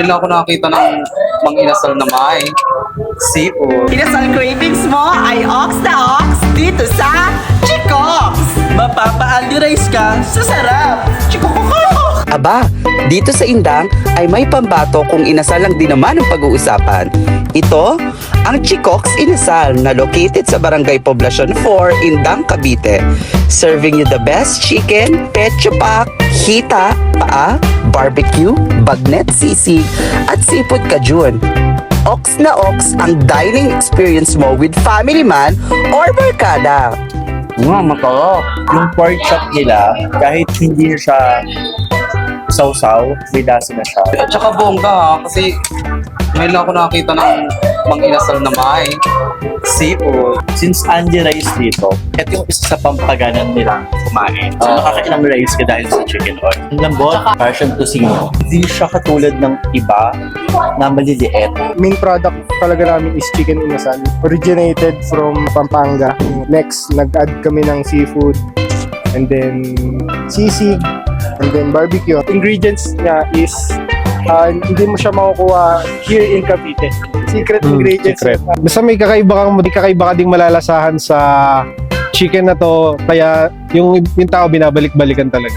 Ngayon lang ako nakakita ng mang inasal na may seafood. Inasal cravings mo ay ox na ox dito sa Chikox! Mapapa-alirize ka sa sarap! Chikokokok! Aba, dito sa Indang ay may pambato kung inasal lang din naman ang pag-uusapan. Ito, ang Chikoks Inasal na located sa Barangay Poblacion 4, Indang, Cavite. Serving you the best chicken, pecho pack, hita, paa, barbecue, bagnet sisig, at seafood kajun. Ox na ox ang dining experience mo with family man or barkada. Nga, masarap. yung pork chop nila, kahit hindi siya sausaw, may lasa na siya. At saka bongga ha, kasi ngayon lang ako nakakita ng mang inasal na may seafood. Since Andy Rice dito, ito yung isa sa pampaganan nilang kumain. So, Oo. nakakailang rice ka dahil sa chicken oil. Ang lambot, passion tocino. Hindi siya katulad ng iba na maliliit. main product talaga namin is chicken inasal. Originated from Pampanga. Next, nag-add kami ng seafood and then sisig and then barbecue. Ingredients niya is uh, hindi mo siya makukuha here in Cavite. Secret Mm, ingredients. secret. Basta may kakaiba kang may kakaiba ka ding malalasahan sa chicken na to kaya yung yung tao binabalik-balikan talaga.